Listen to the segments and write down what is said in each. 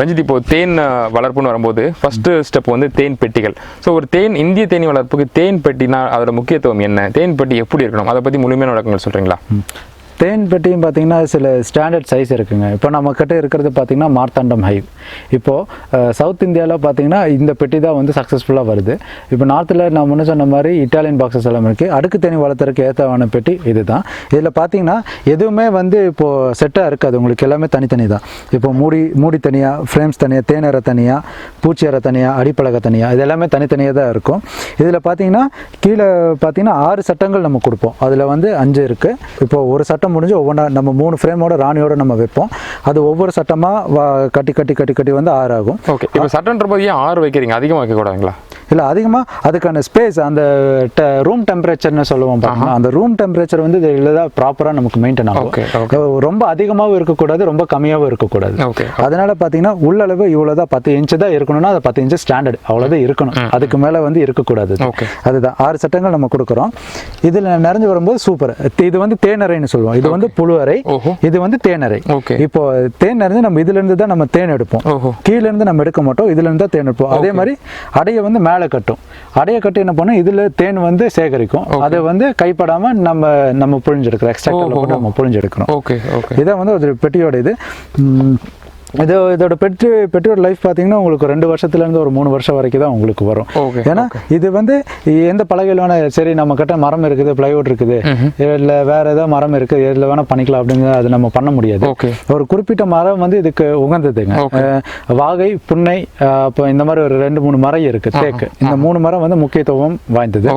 ரஞ்சித் இப்போ தேன் வளர்ப்புன்னு வரும்போது first step வந்து தேன் பெட்டிகள். ஸோ ஒரு தேன் இந்திய தேனி வளர்ப்புக்கு தேன் பெட்டினா அதோட முக்கியத்துவம் என்ன? தேன் பெட்டி எப்படி இருக்கணும்? அதை பற்றி முழுமையான விளக்கங்கள் சொல்கிறீங்களா தேன் பெட்டியும் பார்த்தீங்கன்னா சில ஸ்டாண்டர்ட் சைஸ் இருக்குங்க. இப்போ நம்மக்கிட்ட இருக்கிறது பார்த்திங்கன்னா மார்த்தாண்டம் ஹைவ் இப்போது சவுத் இந்தியாவில் பார்த்தீங்கன்னா இந்த பெட்டி தான் வந்து சக்ஸஸ்ஃபுல்லாக வருது. இப்போ நார்த்தில் நான் முன்ன சொன்ன மாதிரி இட்டாலியன் பாக்ஸஸ் எல்லாம் இருக்குது அடுக்கு தேனி வளர்த்துறதுக்கு ஏற்றவான பெட்டி இதுதான். இதில் பார்த்தீங்கன்னா எதுவுமே வந்து இப்போது செட்டாக இருக்காது. உங்களுக்கு எல்லாமே தனித்தனி தான். இப்போ மூடி மூடி தனியாக ஃப்ரேம்ஸ் தனியாக தேனரை தனியாக பூச்சி அறை தனியாக அடிப்பலகை தனியாக இது எல்லாமே தனித்தனியாக தான் இருக்கும். இதில் பார்த்தீங்கன்னா கீழே பார்த்திங்கன்னா ஆறு சட்டங்கள் நம்ம கொடுப்போம். அதில் வந்து அஞ்சு இருக்குது இப்போ ஒரு சட்டம் முடிஞ்சு ஒவ்வொன்றா நம்ம மூணு ஃப்ரேமோட ராணியோட நம்ம வைப்போம். அது ஒவ்வொரு சட்டமாக கட்டி கட்டி கட்டி கட்டி வந்து ஆறு ஆகும் ஓகே இப்போ சட்டன்ற போது ஏன் ஆறு வைக்கிறீங்க? அதிகமாக வைக்கக்கூடாதுங்களா? இல்லை அதிகமாக அதுக்கான ஸ்பேஸ் அந்த ரூம் டெம்பரேச்சர்னு சொல்லுவோம் பார்த்தீங்கன்னா அந்த ரூம் டெம்பரேச்சர் வந்து இதில் ப்ராப்பராக நமக்கு மெயின்டைன் ஆகும். ரொம்ப அதிகமாகவும் இருக்கக்கூடாது ரொம்ப கம்மியாகவும் இருக்கக்கூடாது. அதனால பார்த்தீங்கன்னா உள்ளளவு இவ்வளோ தான் பத்து இன்ச்சு தான் இருக்கணும்னா அது பத்து இன்ச்சு ஸ்டாண்டர்ட் அவ்வளோதான் இருக்கணும். அதுக்கு மேலே வந்து இருக்கக்கூடாது. அதுதான். ஆறு சட்டங்கள் நம்ம கொடுக்குறோம். இதில் நிறைஞ்சு வரும்போது சூப்பர் இது வந்து தேனறைன்னு சொல்லுவோம். இது வந்து புழு அறை ஓஹோ. இது வந்து தேனறை Okay. இப்போ தேன் நிறைஞ்சு நம்ம இதுல இருந்து தான் நம்ம தேன் எடுப்போம். ஓஹோ. கீழ இருந்து நம்ம எடுக்க மாட்டோம் இதுல இருந்து தான் தேன் எடுப்போம். அதே மாதிரி அடையை வந்து மேலே கட்டும். அடையை கட்டி என்ன பண்ணும்? இதுல தேன் வந்து சேகரிக்கும். அதை வந்து கைப்படாம நம்ம நம்ம புழிஞ்செடுக்கிறோம் எக்ஸ்ட்ராக்டர்ல போட்டு நம்ம புழிஞ்செடுக்கணும் ஓகே ஓகே இதான் வந்து ஒரு பெட்டியோட இது. இது இதோட பெட்டி பெட்டியோட லைஃப் பார்த்தீங்கன்னா உங்களுக்கு ரெண்டு வருஷத்துலேருந்து ஒரு மூணு வருஷம் வரைக்கும் தான் உங்களுக்கு வரும். ஏன்னா இது வந்து எந்த பலகையில் வேணா சரி நம்ம கிட்ட மரம் இருக்குது பிளைவுட் இருக்குது இல்லை வேற ஏதாவது மரம் இருக்குது இதில் வேணா பண்ணிக்கலாம் அப்படிங்கிறது அது நம்ம பண்ண முடியாது. ஒரு குறிப்பிட்ட மரம் வந்து இதுக்கு உகந்ததுங்க. வாகை புன்னை அப்போ இந்த மாதிரி ஒரு ரெண்டு மூணு மரம் இருக்கு தேக்கு. இந்த மூணு மரம் வந்து முக்கியத்துவம் வாய்ந்தது.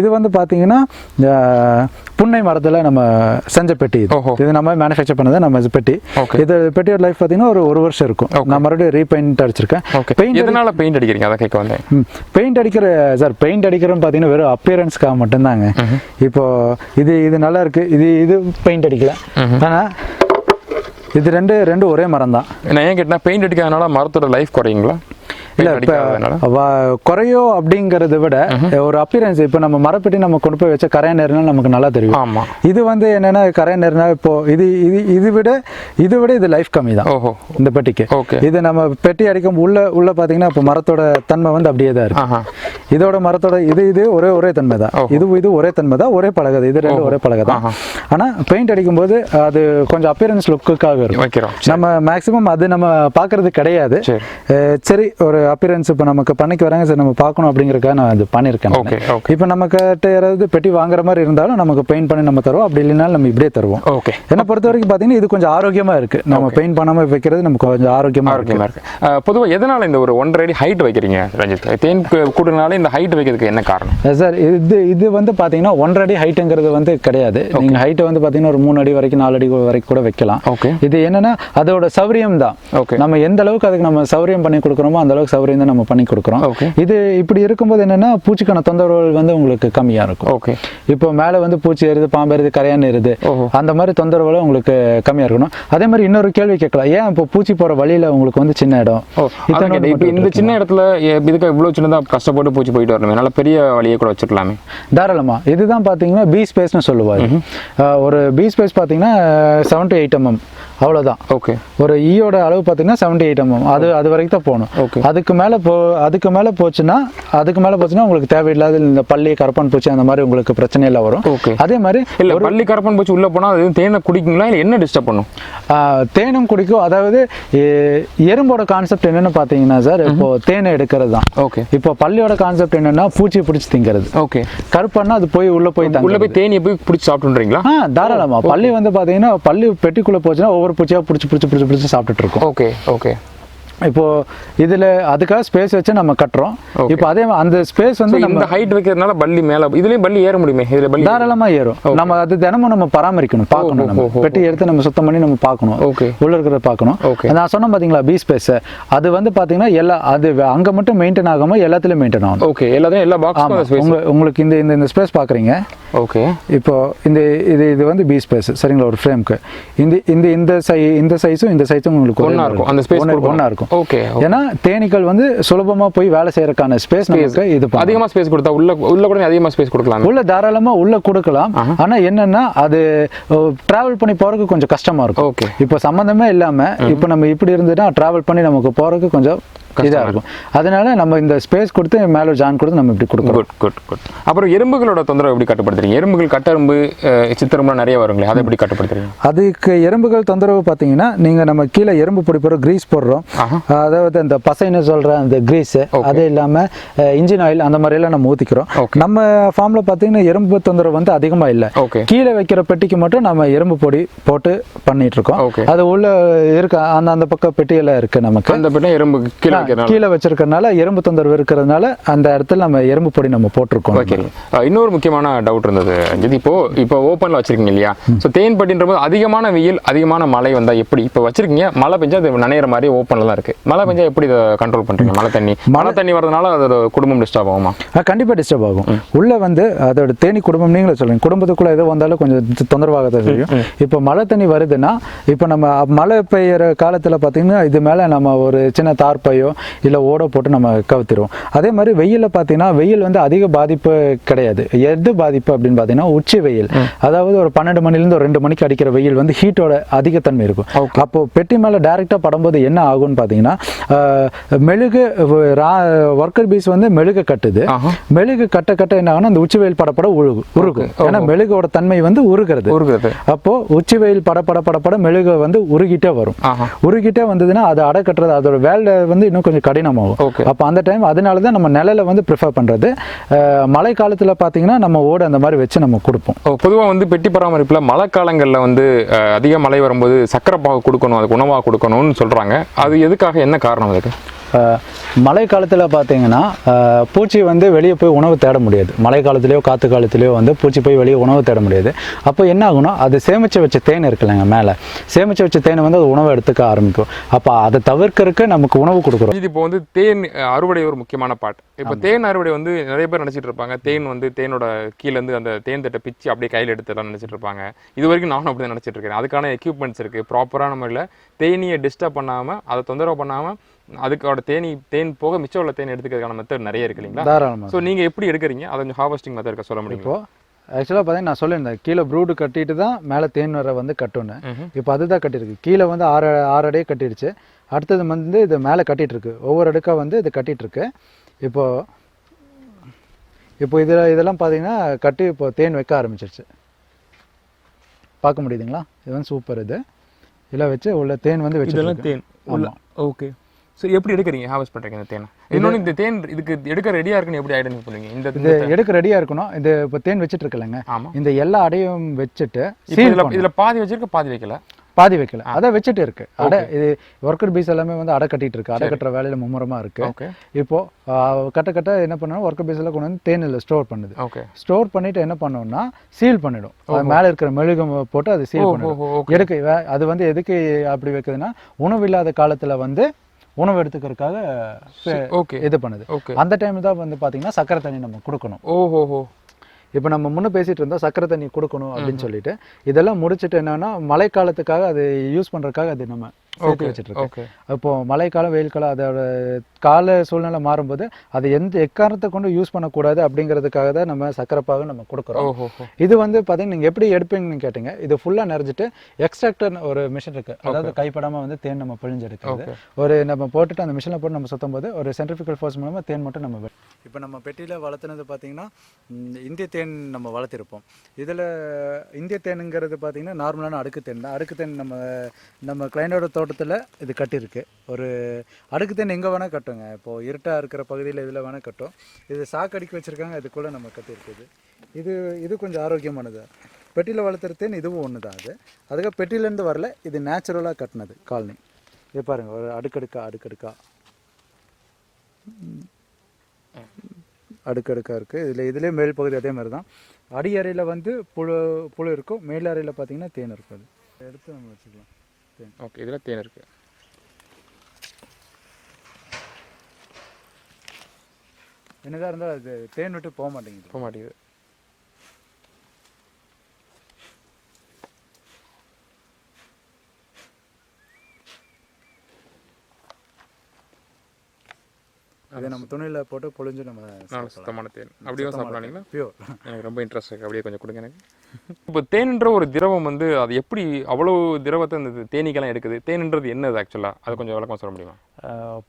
இது வந்து பார்த்தீங்கன்னா புன்னை மரத்தில் நம்ம செஞ்ச பெட்டி இது. நம்ம மேனுஃபேக்சர் பண்ணது நம்ம இது பெட்டி. இது பெட்டியோட லைஃப் பார்த்தீங்கன்னா ஒரு ஒரு வருஷம் இருக்கும். நான் மறுபடியும் ரீபெயிண்ட் அடிச்சிருக்கேன். பெயிண்ட் எதனால பெயிண்ட் அடிக்கிறீங்க? அதை கேட்க வந்தேன். பெயிண்ட் அடிக்கிற சார் பெயிண்ட் அடிக்கிறோன்னு பார்த்தீங்கன்னா வெறும் அப்பியரன்ஸ்க்காக மட்டும்தாங்க. இப்போ இது இது நல்லா இருக்கு. இது இது பெயிண்ட் அடிக்கல. ஆனால் இது ரெண்டு ரெண்டு ஒரே மரம் தான் நான் ஏன் கேட்டேன்னா பெயிண்ட் அடிக்காதனால மரத்தோட லைஃப் குறையுங்களா? குறையோ அப்படிங்கறத விட ஒரு அப்பியரன்ஸ் இப்போ நம்ம மரப்பெட்டி நம்ம கொண்டு போய் வச்ச கரையா நேரினா நமக்கு நல்லா தெரியும். ஆமா. இது வந்து என்னன்னா கரையா நேரினா இப்போ இது இது இது விட இது விட இது லைஃப் கம்மி தான். இந்த பெட்டிக்கு. இது நம்ம பெட்டி அடிக்கும் உள்ள உள்ள பாத்தீங்கன்னா இப்போ மரத்தோட தன்மை வந்து அப்படியே தான் இருக்கு. இதோட மரத்தோட இது இது ஒரே ஒரே தன்மை தான். இது இது ஒரே தன்மை தான் ஒரே பழகுது. இது ரெண்டு ஒரே பழகு தான். ஆனா பெயிண்ட் அடிக்கும்போது அது கொஞ்சம் அப்பியரன்ஸ் லுக்குக்காக இருக்கும். நம்ம மேக்ஸிமம் அது நம்ம பார்க்கறது கிடையாது. சரி ஒரு அப்பியரன்ஸ் இப்போ நமக்கு பண்ணிக்கு வராங்க சரி நம்ம பார்க்கணும் அப்படிங்கறதுக்காக நான் அது பண்ணியிருக்கேன் ஓகே இப்போ நம்ம கிட்ட யாராவது பெட்டி வாங்குற மாதிரி இருந்தாலும் நமக்கு பெயிண்ட் பண்ணி நம்ம தருவோம். அப்படி இல்லைனாலும் நம்ம இப்படியே தருவோம். ஓகே என்னை பொறுத்த வரைக்கும் பார்த்தீங்கன்னா இது கொஞ்சம் ஆரோக்கியமா இருக்கு. நம்ம பெயிண்ட் பண்ணாம வைக்கிறது நமக்கு கொஞ்சம் ஆரோக்கியமா இருக்கு. ஆரோக்கியமா இருக்கு. பொதுவாக எதனால இந்த ஒரு ஒன்றரை அடி ஹைட் வைக்கிறீங்க ரஞ்சித்? தேன் கூடுனால இந்த ஹைட் வைக்கிறதுக்கு என்ன காரணம்? சார் இது இது வந்து பார்த்தீங்கன்னா ஒன்றரை அடி ஹைட்டுங்கிறது வந்து கிடையாது. நீங்க ஹைட்டை வந்து பார்த்தீங்கன்னா ஒரு மூணு அடி வரைக்கும் நாலு அடி வரைக்கும் கூட வைக்கலாம். ஓகே இது என்னன்னா அதோட சௌரியம் தான். ஓகே நம்ம எந்த அளவுக்கு அதுக்கு நம்ம சௌரியம் பண்ணி கொடுக்குறோமோ அந்த அளவுக்கு சௌரியம் தான் நம்ம பண்ணி கொடுக்குறோம். இது இப்படி இருக்கும்போது என்னன்னா பூச்சிக்கான தொந்தரவுகள் வந்து உங்களுக்கு கம்மியா இருக்கும். ஓகே இப்போ மேலே வந்து பூச்சி ஏறுது பாம்பு ஏறுது கரையான் ஏறுது. அந்த மாதிரி தொந்தரவுகளும் உங்களுக்கு கம்மியா இருக்கணும். அதே மாதிரி இன்னொரு கேள்வி கேட்கலாம். ஏன் இப்போ பூச்சி போற வழியில உங்களுக்கு வந்து சின்ன இடம். இப்போ இந்த சின்ன இடத்துல இதுக்கு இவ்வளோ சின்னதாக கஷ்டப்பட்டு பூச்சி போயிட்டு வரணுமே. நல்ல பெரிய வழியை கூட வச்சிருக்கலாமே. தாராளமா. இதுதான் பார்த்தீங்கன்னா பி ஸ்பேஸ்னு சொல்லுவாரு. அஹ் ஒரு பி ஸ்பேஸ் பார்த்தீங்கன்னா செவன் டு எயிட் எம்எம் அவ்வளோதான் ஓகே ஒரு ஈயோட அளவு பார்த்தீங்கன்னா செவன்டி எயிட் எம்எம் அது அது வரைக்கும் தான் போகணும். Okay. அதுக்கு மேலே போ அதுக்கு மேலே போச்சுன்னா அதுக்கு மேலே போச்சுன்னா உங்களுக்கு தேவையில்லாத இந்த பள்ளி கரப்பான் பூச்சி அந்த மாதிரி உங்களுக்கு பிரச்சனை எல்லாம் வரும். ஓகே அதே மாதிரி இல்ல பள்ளி கரப்பான் பூச்சி உள்ள போனா அது தேனை குடிக்குங்களா? இல்ல என்ன டிஸ்டர்ப் பண்ணும்? தேனும் குடிக்கும். அதாவது எறும்போட கான்செப்ட் என்னன்னு பார்த்தீங்கன்னா சார் இப்போ தேனை எடுக்கிறது தான். ஓகே இப்போ பள்ளியோட கான்செப்ட் என்னன்னா பூச்சியை பிடிச்சி திங்கிறது. ஓகே கருப்பான்னா அது போய் உள்ள போய் உள்ள போய் தேனியை போய் பிடிச்சி சாப்பிட்டுன்றீங்களா? ஆ தாராளமா. பள்ளி வந்து பார்த்தீங்கன்னா பள்ளி பெட்டிக்குள்ள போச்சுன்னா ஒவ்வொரு பூச்சியா பிடிச்சி பிடிச்சி பிடிச்சி பிடிச்சி சாப்பிட்டுட்டு இருக்கும். ஓகே ஓகே இப்போ இதுல அதுக்காக ஸ்பேஸ் வச்சு நம்ம கட்டுறோம். இப்போ அதே அந்த ஸ்பேஸ் வந்து நம்ம இந்த ஹைட் வைக்கிறதுனால பள்ளி மேல இதுலயும் பள்ளி ஏற முடியுமே? இதுல பள்ளி தாராளமா ஏறும். நம்ம அது தினமும் நம்ம பராமரிக்கணும் பார்க்கணும் நம்ம. பெட்டி எடுத்து நம்ம சுத்தம் பண்ணி நம்ம பார்க்கணும். ஓகே உள்ள இருக்கிறத பார்க்கணும். Okay. நான் சொன்னேன் பாத்தீங்களா பி ஸ்பேஸ் அது வந்து பாத்தீங்கன்னா எல்லா அது அங்க மட்டும் மெயின்டைன் ஆகாம எல்லாத்துலயும் மெயின்டைன் ஆகணும். ஓகே எல்லாத்தையும் எல்லா உங்க உங்களுக்கு இந்த இந்த இந்த ஸ்பேஸ் பாக்குறீங்க. ஓகே இப்போ இந்த இது இது வந்து பி ஸ்பேஸ் சரிங்களா ஒரு ஃப்ரேம்க்கு இந்த இந்த இந்த சை இந்த சைஸும் இந்த சைஸும் உங்களுக்கு மாதிரி இருக்கும். அந்த கொடுக்கணும். ஒண்ணா இருக்கும். ஓகே ஏன்னா தேனீக்கள் வந்து சுலபமா போய் வேலை செய்யறதுக்கான ஸ்பேஸ் நமக்கு இது பண்ணும். அதிகமா ஸ்பேஸ் கொடுத்தா உள்ள உள்ள கூட அதிகமா ஸ்பேஸ் கொடுக்கலாம். உள்ள தாராளமா உள்ள கொடுக்கலாம். ஆனா என்னன்னா அது டிராவல் பண்ணி போறதுக்கு கொஞ்சம் கஷ்டமா இருக்கும். ஓகே இப்போ சம்மந்தமே இல்லாம இப்போ நம்ம இப்படி இருந்துட்டா டிராவல் பண்ணி நமக்கு போறதுக்கு கொஞ்சம் இதா இருக்கும். அதனால நம்ம இந்த ஸ்பேஸ் கொடுத்து மேல ஜான் கொடுத்து நம்ம இப்படி கொடுக்குறோம். குட் குட் குட் அப்புறம் எறும்புகளோட தொந்தரவு எப்படி கட்டுப்படுத்துறீங்க? எறும்புகள் கட்டெரும்பு சித்தெரும்புலாம் நிறைய வருங்களே அதை எப்படி கட்டுப்படுத்துறீங்க? அதுக்கு எறும்புகள் தொந்தரவு பார்த்தீங்கன்னா நீங்கள் நம்ம கீழே எறும்பு பொடி போடுறோம். க்ரீஸ் போடுறோம். அதாவது அந்த பசைன்னு சொல்கிற அந்த க்ரீஸ் அது இல்லாமல் இன்ஜின் ஆயில் அந்த மாதிரியெல்லாம் நம்ம ஊற்றிக்கிறோம். நம்ம ஃபார்மில் பார்த்தீங்கன்னா எறும்பு தொந்தரவு வந்து அதிகமாக இல்லை. ஓகே கீழே வைக்கிற பெட்டிக்கு மட்டும் நம்ம எறும்பு பொடி போட்டு பண்ணிட்டு இருக்கோம். அது உள்ள இருக்க அந்த அந்த பக்கம் பெட்டியெல்லாம் இருக்கு நமக்கு. அந்த பெண்ணை எறும்பு கீழே கீழே வச்சிருக்கறனால எறும்பு தொந்தரவு இருக்கிறதுனால அந்த இடத்துல நம்ம எறும்பு பொடி நம்ம போட்டிருக்கோம். ஓகே. இன்னொரு முக்கியமான டவுட் இருந்தது ரஞ்சித். இப்போ இப்போ ஓப்பனில் வச்சிருக்கீங்க இல்லையா? ஸோ தேன் பட்டின்ற போது அதிகமான வெயில் அதிகமான மழை வந்தா எப்படி? இப்போ வச்சிருக்கீங்க மழை பெஞ்சா அது நனையிற மாதிரி ஓப்பனில் தான் இருக்கு. மழை பெஞ்சா எப்படி இதை கண்ட்ரோல் பண்றீங்க? மழை தண்ணி. மழை தண்ணி வரதுனால அதோட குடும்பம் டிஸ்டர்ப் ஆகுமா? கண்டிப்பாக டிஸ்டர்ப் ஆகும். உள்ள வந்து அதோட தேனி குடும்பம் நீங்களே சொல்லுங்க. குடும்பத்துக்குள்ள எது வந்தாலும் கொஞ்சம் தொந்தரவாக தான் செய்யும் இப்போ மழை தண்ணி வருதுன்னா இப்போ நம்ம மழை பெய்யற காலத்தில் பார்த்தீங்கன்னா இது மேலே நம்ம ஒரு சின்ன தார்ப்பையோ இல்லை ஓட போட்டு நம்ம கவுத்திடுவோம் அதே மாதிரி வெயிலில் பார்த்தீங்கன்னா வெயில் வந்து அதிக பாதிப்பு கிடையாது. எது பாதிப்பு அப்படின்னு பார்த்தீங்கன்னா உச்சி வெயில். அதாவது ஒரு பன்னெண்டு மணிலேருந்து ஒரு ரெண்டு மணிக்கு அடிக்கிற வெயில் வந்து ஹீட்டோட அதிகத்தன்மை இருக்கும். அப்போ பெட்டி மேலே டைரெக்டாக படும்போது என்ன ஆகும்னு பார்த்தீங்கன்னா மெழுகு ஒர்க்கர் பீஸ் வந்து மெழுகு கட்டுது. மெழுகு கட்ட கட்ட என்ன ஆகும்னா அந்த உச்சி வெயில் படப்பட உருகும் உருகும். ஏன்னா மெழுகோட தன்மை வந்து உருகிறது. உருகுறது. அப்போ உச்சி வெயில் பட பட பட பட மெழுகு வந்து உருகிட்டே வரும். உருகிட்டே வந்ததுன்னா அது அடை கட்டுறது அதோட வேலை வந்து இன்னும் கொஞ்சம் கடினமாகும். Okay. அப்போ அந்த டைம் அதனால தான் நம்ம நிழலை வந்து ப்ரிஃபர் பண்ணுறது மழை காலத்தில் பார்த்தீங்கன்னா நம்ம ஓடு அந்த மாதிரி வச்சு நம்ம கொடுப்போம். பொதுவாக வந்து பெட்டி பராமரிப்பில் மழை காலங்களில் வந்து அதிக மழை வரும்போது சக்கரை பாகு கொடுக்கணும் அதுக்கு உணவாக கொடுக்கணும்னு சொல்கிறாங்க அது எதுக்காக என்ன காரணம் அதுக்கு? மழை காலத்தில் பார்த்தீங்கன்னா பூச்சி வந்து வெளியே போய் உணவு தேட முடியாது. மழை காலத்துலேயோ காற்று காலத்துலேயோ வந்து பூச்சி போய் வெளியே உணவு தேட முடியாது. அப்போ என்ன ஆகும்னா அது சேமித்து வச்ச தேன் இருக்குல்லங்க மேலே. சேமித்து வச்ச தேனை வந்து அது உணவை எடுத்துக்க ஆரம்பிக்கும். அப்போ அதை தவிர்க்கறதுக்கு நமக்கு உணவு கொடுக்குறோம். இது இப்போ வந்து தேன் அறுவடை ஒரு முக்கியமான பாட் இப்போ தேன் அறுவடை வந்து நிறைய பேர் நினைச்சிட்டு இருப்பாங்க. தேன் வந்து தேனோட கீழ இருந்து அந்த தேன் தட்டை பிச்சு அப்படியே கையில் எடுத்துலாம் நினைச்சிட்டு இருப்பாங்க. இது வரைக்கும் நானும் அப்படி தான் நினைச்சிட்டு இருக்கேன். அதுக்கான எக்யூப்மெண்ட்ஸ் இருக்கு. ப்ராப்பரான முறையில் தேனியை டிஸ்டர்ப் பண்ணாம அதை தொந்தரவு பண்ணாம அதுக்கோட தேனி தேன் போக மிச்சம் உள்ள தேன் எடுத்துக்கிறதுக்கான மெத்தட் நிறைய இருக்கு இல்லைங்களா? தாராளமாக ஸோ நீங்க எப்படி எடுக்கிறீங்க? அதை கொஞ்சம் ஹார்வெஸ்டிங் மெத்தட் இருக்க சொல்ல முடியுமா? இப்போ ஆக்சுவலாக பார்த்தீங்கன்னா நான் சொல்லியிருந்தேன் கீழே ப்ரூடு கட்டிட்டு தான் மேலே தேன் வர வந்து கட்டணும். இப்போ அதுதான் கட்டியிருக்கு. கீழே வந்து ஆறு ஆறு அடியே கட்டிடுச்சு. அடுத்தது வந்து இது மேலே கட்டிட்டு இருக்கு ஒவ்வொரு அடுக்கா வந்து இது கட்டிட்டு இருக்கு இப்போ இப்போ இதில் இதெல்லாம் பார்த்தீங்கன்னா கட்டி இப்போ தேன் வைக்க ஆரம்பிச்சிருச்சு. பார்க்க முடியுதுங்களா? இது வந்து சூப்பர் இது. இதெல்லாம் வச்சு உள்ள தேன் வந்து வச்சு தேன். ஓகே ஸோ எப்படி எடுக்கிறீங்க? ஹார்வெஸ்ட் பண்றீங்க இந்த தேனை. இன்னொன்று இந்த தேன் இதுக்கு எடுக்க ரெடியா இருக்குன்னு எப்படி ஐடென்டிஃபை பண்ணுவீங்க இந்த இது எடுக்க ரெடியாக இருக்கணும். இது இப்போ தேன் வச்சுட்டு இருக்கலங்க. ஆமா. இந்த எல்லா அடையும் வச்சுட்டு இதுல இதுல பாதி வச்சிருக்க பாதி வைக்கல? பாதி வைக்கல. அதை வச்சுட்டு இருக்கு. அடை இது ஒர்க்கர் பீஸ் எல்லாமே வந்து அடை கட்டிட்டு இருக்கு. அடை கட்டுற வேலையில மும்முரமா இருக்கு. இப்போ கட்ட கட்ட என்ன பண்ணணும்? ஒர்க்கர் பீஸ் எல்லாம் கொண்டு வந்து தேனில் ஸ்டோர் பண்ணுது. ஸ்டோர் பண்ணிட்டு என்ன பண்ணோம்னா சீல் பண்ணிடும். அது மேல இருக்கிற மெழுகு போட்டு அது சீல் பண்ணிடும் எடுக்க அது வந்து எதுக்கு அப்படி வைக்குதுன்னா உணவு இல்லாத காலத்துல வந்து உணவு எடுத்துக்கிறதுக்காக ஓகே. இது பண்ணுது. ஓகே. அந்த டைம் தான் வந்து பாத்தீங்கன்னா சக்கரை தண்ணி நம்ம கொடுக்கணும். ஓஹோஹோ. இப்போ நம்ம முன்ன பேசிட்டு இருந்தோம் சக்கரை தண்ணி கொடுக்கணும் அப்படின்னு சொல்லிட்டு. இதெல்லாம் முடிச்சிட்டு என்னன்னா மழைக்காலத்துக்காக அது யூஸ் பண்றதுக்காக அது நம்ம சேர்த்து வச்சுட்டு இருக்கோம் ஓகே. இப்போ மழைக்காலம் வெயில் காலம் அதோட கால சூழ்நிலை மாறும்போது அது எந்த எக்காரணத்தை கொண்டு யூஸ் பண்ணக்கூடாது அப்படிங்கிறதுக்காக தான் நம்ம சக்கரை பாகு நம்ம கொடுக்குறோம். இது வந்து பார்த்தீங்கன்னா நீங்கள் எப்படி எடுப்பீங்கன்னு கேட்டீங்க. இது ஃபுல்லாக நிறைஞ்சிட்டு எக்ஸ்ட்ராக்டர் ஒரு மிஷின் இருக்கு. அதாவது கைப்படாமல் வந்து தேன் நம்ம பிழிஞ்சு எடுக்கிறது. ஓகே ஒரு நம்ம போட்டுட்டு அந்த மிஷினில் போட்டு நம்ம சுத்தும் போது ஒரு சென்ட்ரிஃபிகல் ஃபோர்ஸ் மூலமாக தேன் மட்டும் நம்ம இப்போ நம்ம பெட்டியில் வளர்த்துனது பார்த்தீங்கன்னா இந்திய தேன் நம்ம வளர்த்திருப்போம். இதில் இந்திய தேனுங்கிறது பார்த்தீங்கன்னா நார்மலான அடுக்கு தேன் தான். அடுக்கு தேன் நம்ம நம்ம கிளைண்டோட தோட்டத்தில் இது கட்டியிருக்கு. ஒரு அடுக்கு தேன் எங்கே வேணால் கட்டுங்க. இப்போது இருட்டாக இருக்கிற பகுதியில் இதில் வேணால் கட்டும். இது சாக்கடிக்கு வச்சுருக்காங்க இதுக்குள்ளே நம்ம கட்டியிருக்குது இது. இது கொஞ்சம் ஆரோக்கியமானது. பெட்டியில் வளர்த்துற தேன் இதுவும் ஒன்று தான் அது. அதுக்காக பெட்டியிலேருந்து வரல இது நேச்சுரலாக கட்டினது காலனி. இது பாருங்கள் ஒரு அடுக்கடுக்கா அடுக்கடுக்கா. ம். அடுக்கடுக்கா இருக்குது இதில் இதுலேயே மேல் பகுதி அதே மாதிரி தான் அடி அறையில் வந்து புழு புழு இருக்கும் மேல் அறையில் பார்த்தீங்கன்னா தேன் இருக்கும் அது. எடுத்து நம்ம வச்சுக்கலாம். தேன். ஓகே இதில் தேன் இருக்கு. என்னதான் இருந்தால் அது தேன் விட்டு போக மாட்டேங்குது. போக மாட்டேங்குது. இதை நம்ம துணியில் போட்டு பொழிஞ்சு நம்ம நல்ல சுத்தமான தேன். அப்படியும் சாப்பிடலாங்களா பியூர் எனக்கு ரொம்ப இன்ட்ரெஸ்ட் இருக்கு. அப்படியே கொஞ்சம் கொடுங்க எனக்கு. இப்போ தேன்ன்ற ஒரு திரவம் வந்து அது எப்படி அவ்வளவு திரவத்தை இந்த தேனீக்கெல்லாம் எடுக்குது? தேன்ன்றது என்னது ஆக்சுவலாக அது கொஞ்சம் விளக்கம் சொல்ல முடியுமா?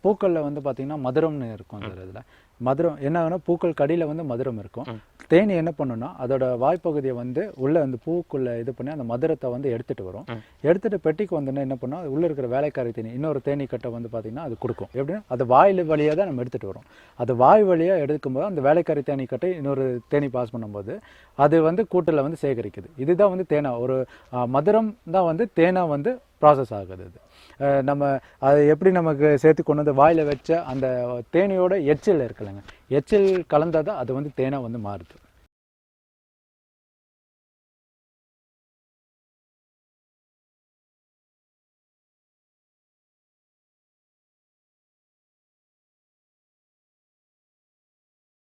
பூக்களில் வந்து பார்த்தீங்கன்னா மதுரம்னு இருக்கும் அந்த இதில். மதுரம் என்ன ஆகுனா பூக்கள் கடியில் வந்து மதுரம் இருக்கும். தேனி என்ன பண்ணுன்னா அதோட வாய்ப்பகுதியை வந்து உள்ள அந்த பூக்குள்ள இது பண்ணி அந்த மதுரத்தை வந்து எடுத்துட்டு வரும். எடுத்துட்டு பெட்டிக்கு வந்தோன்னா என்ன பண்ணும் உள்ள இருக்கிற வேலைக்காரி தேனி இன்னொரு தேனி கட்டை வந்து பார்த்தீங்கன்னா அது கொடுக்கும். எப்படின்னா அது வாயில் வழியாக தான் நம்ம எடுத்துட்டு வரோம். அது வாய் வழியாக எடுக்கும்போது அந்த வேலைக்காரி தேனி கட்டை இன்னொரு தேனி பாஸ் பண்ணும்போது அது வந்து கூட்டில் வந்து சேகரிக்குது. இதுதான் வந்து தேனா. ஒரு மதுரம் தான் வந்து தேனா வந்து ப்ராசஸ் ஆகுது இது நம்ம அதை எப்படி நமக்கு சேர்த்து கொண்டு வந்து வாயில் வச்ச அந்த தேனியோட எச்சில் இருக்குல்லங்க. எச்சில் கலந்தால் தான் அது வந்து தேனாக வந்து மாறுது.